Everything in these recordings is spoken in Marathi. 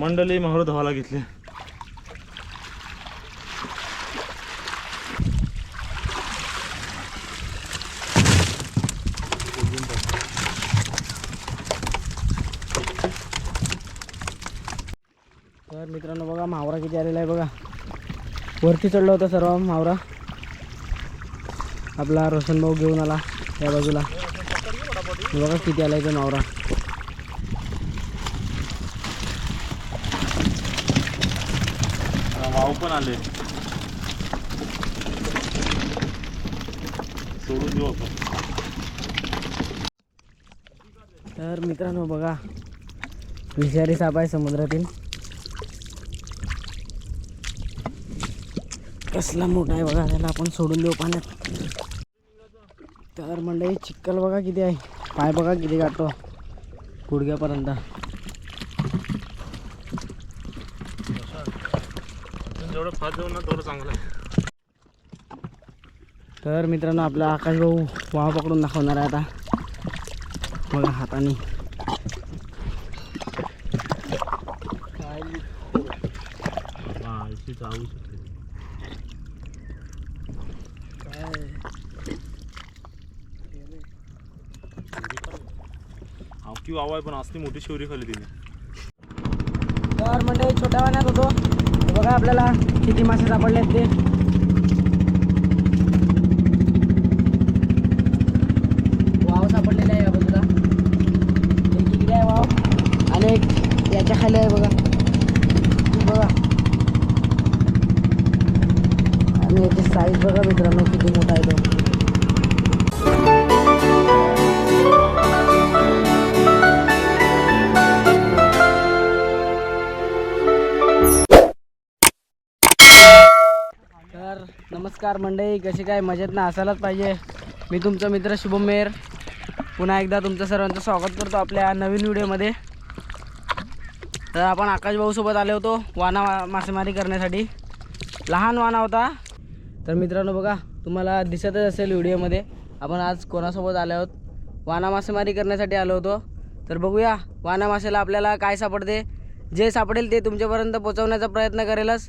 मंडळी माहूर धावायला घेतले. तर मित्रांनो बघा मावरा किती आलेला आहे बघा. वरती चढला होतं सर्व मावरा आपला रोशन भाऊ घेऊन आला त्या बाजूला. बघा किती आला आहे तो मावरा वाव पण आले. सोडून देऊ आपण. तर मित्रांनो बघा विषारी साप आहे समुद्रातील. कसला मोठा आहे बघा त्याला आपण सोडून देऊ पाण्यात. तर म्हणलं चिक्कल बघा किती आहे. पाय बघा किती गाठतो. गुडघ्यापर्यंत जेवढं फास्ट जाऊ ना तेवढं चांगलं आहे. तर मित्रांनो आपला आकाश भाऊ वाव पकडून दाखवणार आहे आता. बघा हाताने. जाऊ शकते वाव आहे पण असली मोठी शिवरी खाली तिने. तर म्हणजे छोट्या पाण्यात होतो. बघा आपल्याला किती मासे सापडले आहेत ते. वाव सापडलेला आहे या बाजूला. एक इकडे आहे वाव आणि एक याच्या खाली आहे बघा. बघा. आणि याची साईज बघा मित्रांनो किती मोठा आहे तो नमस्कार मंडळी कशी काय? मजेत ना? असायलाच पाहिजे. मी तुमचा मित्र शुभम मेहर पुन्हा एकदा तुमचं सर्वांचं स्वागत करतो आपल्या नवीन व्हिडिओमध्ये. तर आपण आकाश भाऊसोबत आलो होतो वाना मा- मासेमारी करण्यासाठी. लहान वाना होता. तर मित्रांनो बघा तुम्हाला दिसतच असेल व्हिडिओमध्ये आपण आज कोणासोबत आलो आहोत? वाना मासेमारी करण्यासाठी आलो होतो. तर बघूया वाना मासेला आपल्याला काय सापडते? जे सापडेल ते तुमच्यापर्यंत पोचवण्याचा प्रयत्न करेलच.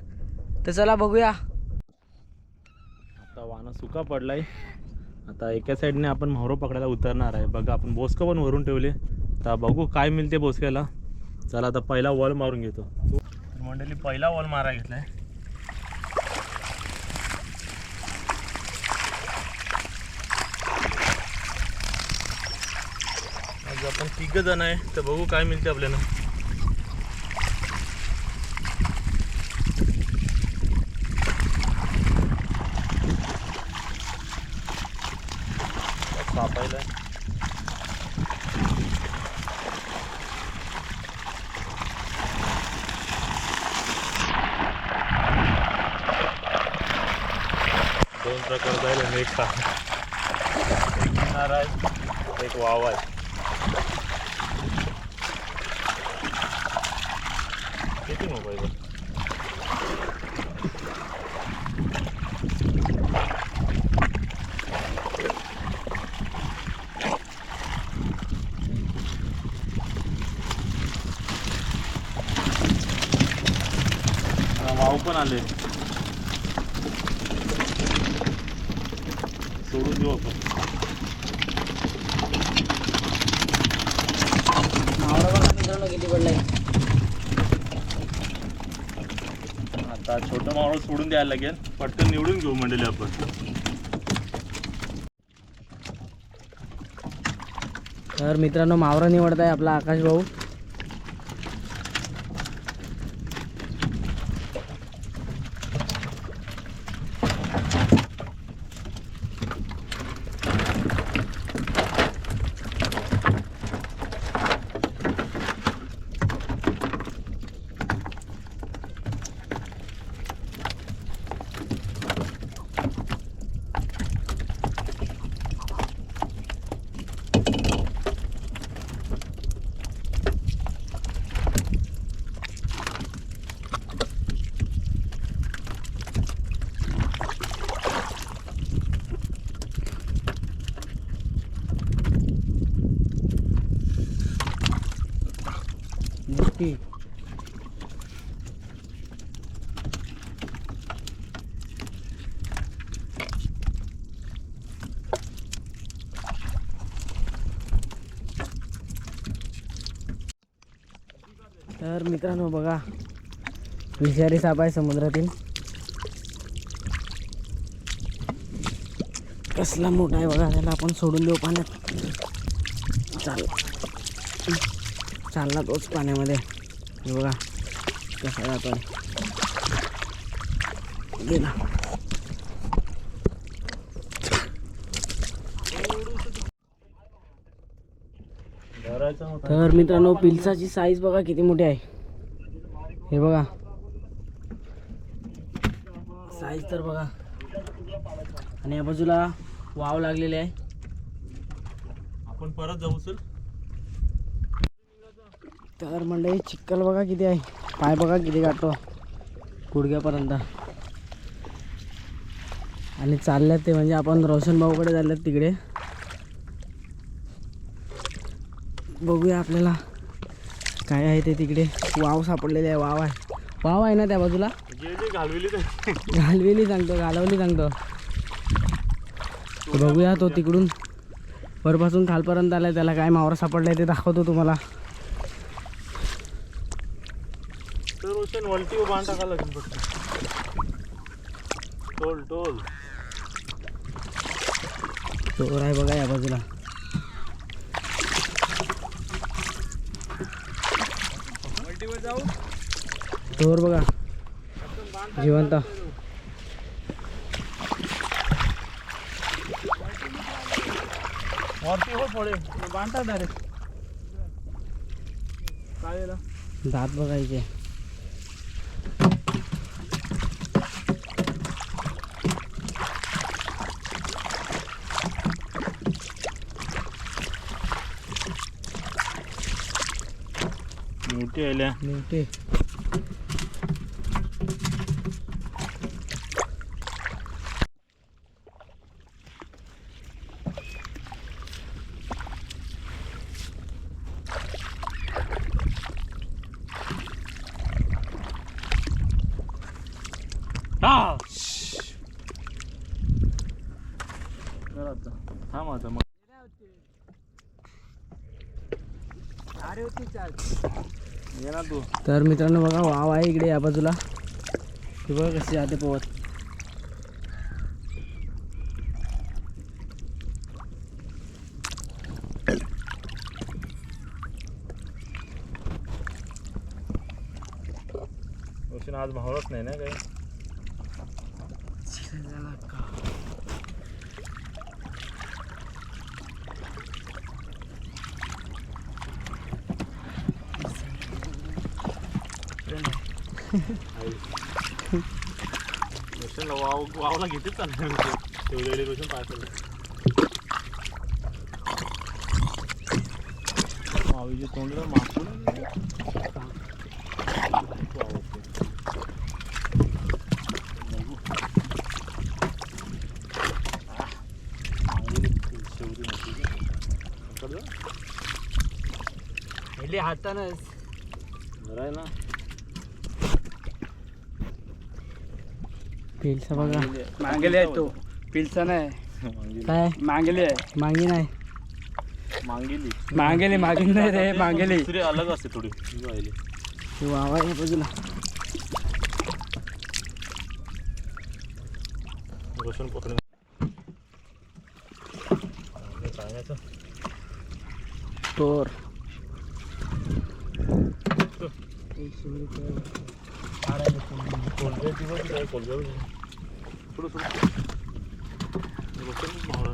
तर चला बघूया. वाना सुका पडलाय. आता एका साईडने आपण म्हावरो पकडायला उतरणार आहे. बघा आपण बोसकं पण वरून ठेवले. तर बघू काय मिळते बोसक्याला. चला आता पहिला वॉल मारून घेतो. मंडळी पहिला वॉल मारा घेतलाय. आपण तिघ जण आहे. तर बघू काय मिळते आपल्याला. सापायला दोन प्रकार जाईल एक का एक आहे एक वाव आहे किती मोबाईल वाव पण आले. सोडून देऊ आपण. किती पडलाय? आता छोटं मावळ सोडून द्यायला लागेल. पटकन निवडून घेऊ मंडळी आपण. तर मित्रांनो मावरा निवडत आहे आपला आकाश भाऊ. मोठी तर मित्रांनो बघा विषारी साप आहे समुद्रातील. कसला मोठा आहे बघा त्याला आपण सोडून देऊ पाण्यात. चालू. चालला तोच पाण्यामध्ये. हे बघा कसा जातो गेला तर मित्रांनो पिल्साची साईज बघा किती मोठी आहे. हे बघा. साईज तर बघा. आणि या बाजूला वाव लागलेले आहे. आपण परत जाऊ सर. तर मंडळी चिक्कल बघा किती आहे. पाय बघा किती गाठतो. गुडघ्यापर्यंत. आणि चालल्यात ते म्हणजे आपण रोशन भाऊकडे चालल्यात तिकडे. बघूया आपल्याला काय आहे ते तिकडे. वाव सापडलेले आहे वाव आहे. वाव आहे ना त्या बाजूला? घालविली घालवेली सांगतो घालवली सांगतो. बघूया तो तिकडून. वरपासून खालपर्यंत आलाय त्याला काय मावरा सापडलाय ते दाखवतो तुम्हाला तर रोशन वलटी बांध टाकायला लागेल फक्त. Toll toll. चोर आहे बघा या बाजूला. चोर बघा. जिवंत. वरती हो पडे बांधतात डायरेक्ट काय दात बघायचे मोठी आल्या कर आता थांब आता मग. ये ना तू तर मित्रांनो बघा वाव आहे इकडे या बाजूला. हे बघा कशी जाते पोहत रोशनला वाव वावला घेतेच चालणार ठेवलेले रोशन पाय मावीचे तोंडला मापून पहिले हातानच बरं आहे ना पिलसा बघा. मांगेली आहे. तो. पिलचा नाही. काय? मांगेली आहे. मांगी नाही. मांगेली. मांगेली मागेली नाही रे मांगेली. दुसरी अलग असते थोडी. ही हे वाव आहे बाजूला. रोशन पकडून. सांगायचं चोर कोलब्या दिवस काय कोलब्या थोडं थोडं रोशन भावला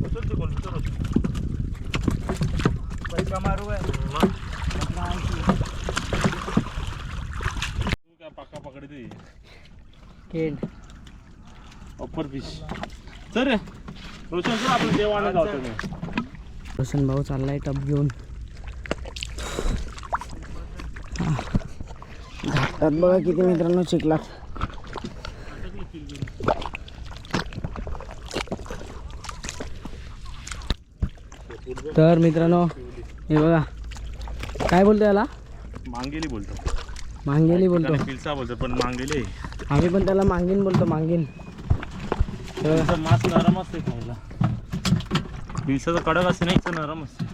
रोशन ते कोलब्या रोशन पैसा मारू आहे तू काय पाका पकडते canned upper fish sir Roshan sir आपण देवाला जातो रोशन भाऊ चाललाय टप घेऊन. घाटात बघा किती मित्रांनो चिखलात तर मित्रांनो हे बघा. काय बोलतो याला? मांगेली बोलतो. मांगेली बोलतो. पिलसा बोलतो पण मांगेली. आम्ही पण त्याला मांगीन बोलतो मांगीन त्याचा मांस नरम असते खायला. पिलसाचा कडक असते नाही तर नरम असते.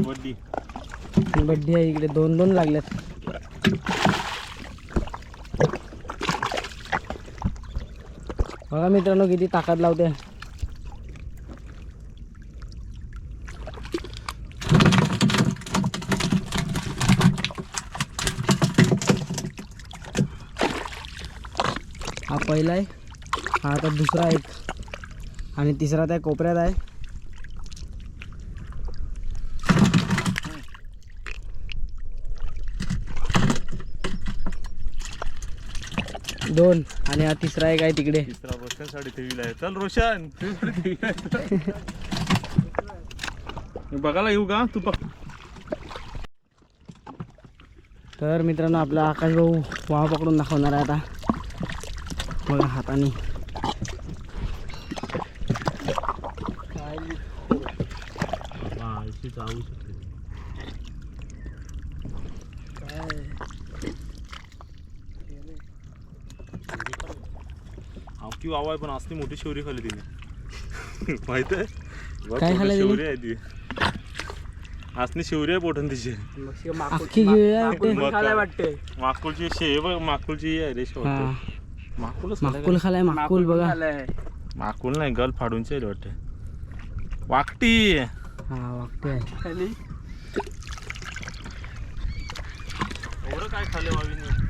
बड्डी. बड्डी आहे इकडे दोन दोन लागल्यात. बघा मित्रांनो किती ताकद लावते. हा पहिला आहे हा आता दुसरा एक. आणि तिसरा त्या कोपऱ्यात आहे. दोन. आणि हा तिसरा एक आहे तिकडे. तिसरा रोशन साडेतेवीला आहे. चल रोशन. बघायला येऊ का? तू बघ. तर मित्रांनो आपला आकाश भाऊ वाह पकडून दाखवणार आहे आता. बघा हाताने हा अशी जाऊ शकते आवकी वाव आहे पण असली मोठी शिवरी खाली तिने. माहीत आहे? शिवरी आहे ती. असली शिवरी आहे पोटन तिची. वाटते. माकुलची शे बघ माकुलची आहे रे शेवट. माकुलच माकुल खालाय माकुल बघा. माकुल नाही गल फाडूनची आहे वाटते. वाकटी. हा आहे. खाली. एवढं काय खाल्ले वावीने?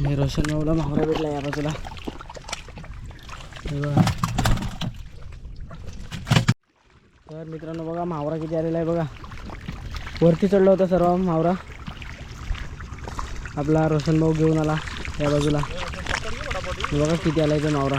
मी रोशन एवढा मावरा भेटला या बाजूला. बघा तर मित्रांनो बघा मावरा किती आलेला आहे बघा. वरती चढला होता सर्व मावरा. आपला रोशन भाऊ घेऊन आला या बाजूला. बघा किती आलाय तो मावरा.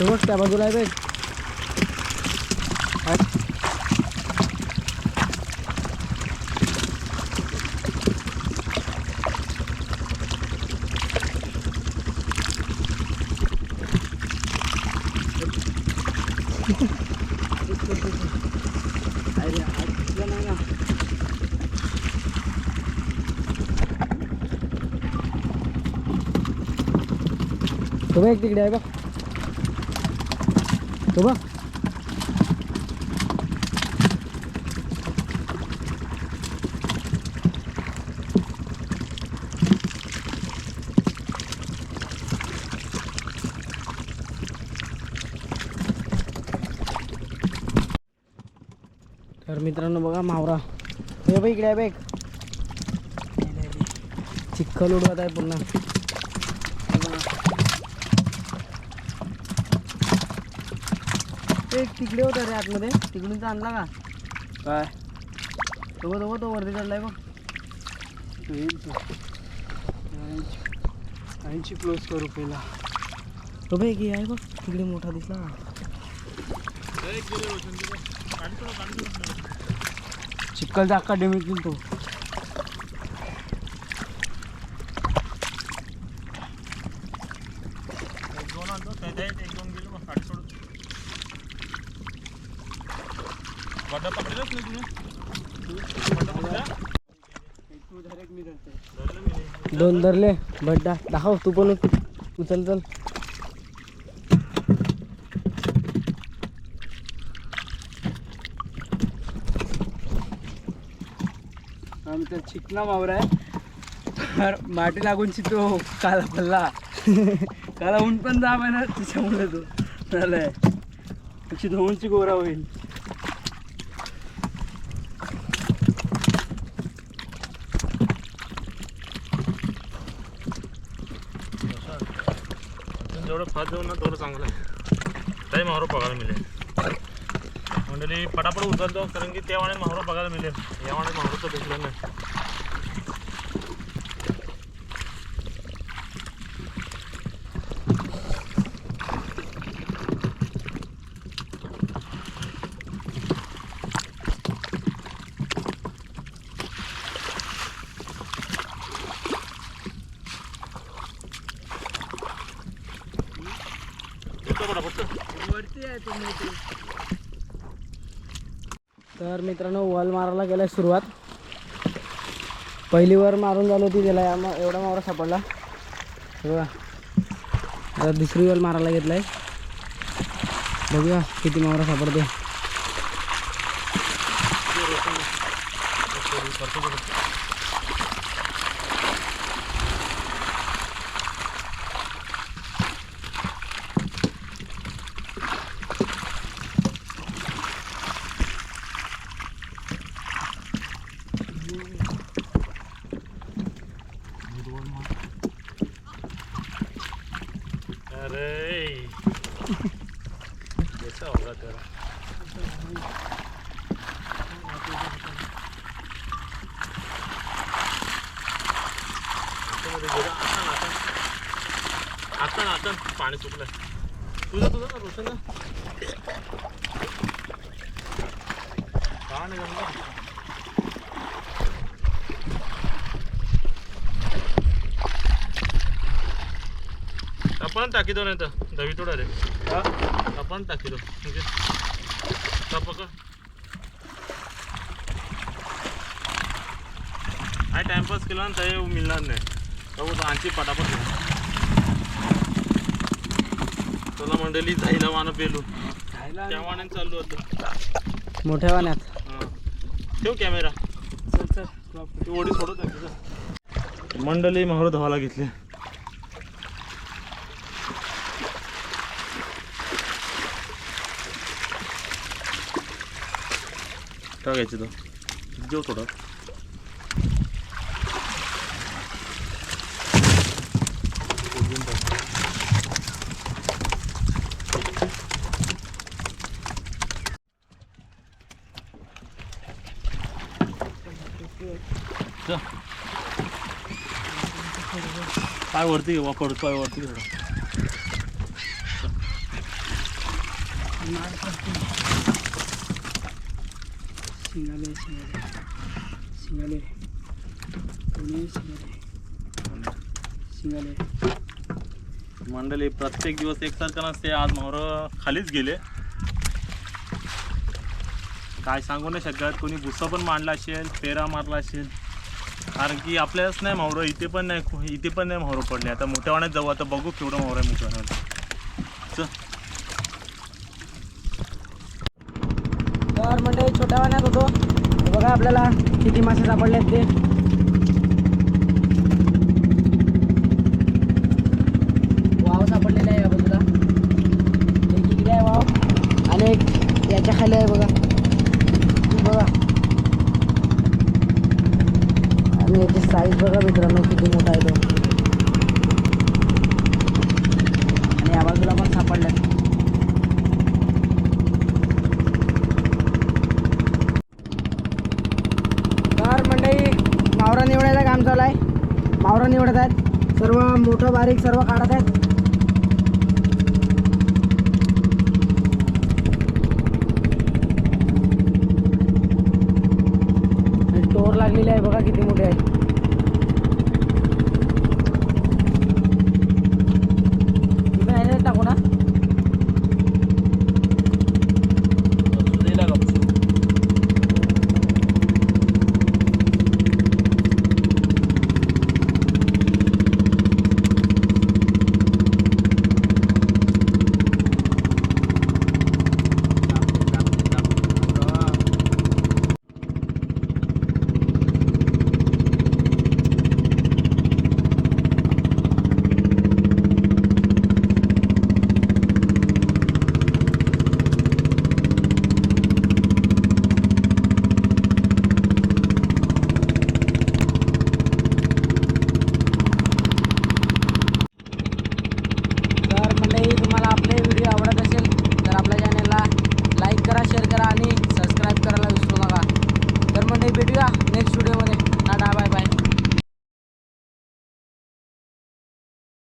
तो बघ त्या बाजूला आहे बघ अरे, आज दिसला नाही ना. तो बघ तिकडे आहे बघ तो बघ. तर मित्रांनो बघा मावरा. हे बघ इकडे आहे बघ. चिखल उडवत आहे पुन्हा हे बघा. ते एक तिकडे होता रे आतमध्ये. तिकडून आणला का? काय? तो बघ, तो तो वरती चढलाय बघ. ऐंशी क्लोज करू पहिला. तो बघ की आहे बघ तिकडे मोठा दिसला. अख्खा डेमीतील तो एक दोन आणतो त्याच्या एक दोन गेलो मग काढी सोडून गड्डा पकडलंच नाही तुम्ही गड्डा पकडला? मी धरते धरलं मी नाही. दोन धरले. बड्डा. दाखव तू पण उचल चल. आमचा चिकना मावरा आहे. माटी लागून चितो काला पल्ला. काला ऊन पण जाम आहे ना तिच्यामुळे तो झालाय. त्याची धुवूनची गोरा होईल. आपण जेवढं ना तेवढं चांगलं आहे. काही माहरो बघायला मिळेल. मंडळी पटापट उचलतो कारण की त्या त्यावाने माहरो बघायला मिळेल. यावाने माहरो तर भेटलं नाही येतो पटापट वरती आहे तर मित्रांनो वॉल मारायला गेलाय सुरुवात. पहिली वर मारून झाली होती त्याला या मा- एवढा मावरा सापडला. बघा. आता दुसरी वॉल मारायला घेतलाय. बघूया किती मावरा सापडते अरे याचा अवघड त्याला याच्यामध्ये गेलं. आता ना, आता. आता ना, सुटलंय तुझं तुझं ना रोशन का नाही जमलं? आपण टाकी दो नाही तर दवी तोडा रे. आपण टाकी दो. म्हणजे पकड काय टाइमपास केला ना ते मिळणार नाही. तर आणखी पटापट घे. चला मंडळी जायला वानं पेलो त्या वाण्याने चाललो होतं मोठ्या वाण्यात हां. ठेव कॅमेरा. चल चल. ओढी सोडत. मंडळी महार धावायला घेतले. टाकायचे तो? जेव थोडं चल. पाय वरती घे वापड पाय वरती. शिंगाले शिंगाले. शिंगाले? मंडळी प्रत्येक दिवस एकसारखं नसते आज मोहर खालीच गेले. काय सांगू नाही शकत कोणी भुसा पण मांडला असेल पेरा मारला असेल कारण की आपल्यालाच नाही मोहरं इथे पण नाही इथे पण नाही मोहरं पडले. आता मोठ्या वाण्यात जाऊ आता बघू केवढं मोहरं आहे मोठ्या वाण्यात तर म्हणजे छोट्या वाण्यात होतो. बघा आपल्याला किती मासे सापडले ते. वाव सापडलेला आहे या बाजूला. किती आहे वाव. आणि एक याच्या खाली आहे बघा ती बघा आणि याची साईज बघा मित्रांनो किती मोठा आहे तो. आणि या बाजूला पण सापडल्या. तर मंडळी मावरा निवडायचं काम चालू आहे. मावरा निवडत आहेत. सर्व मोठं बारीक सर्व काढत आहेत.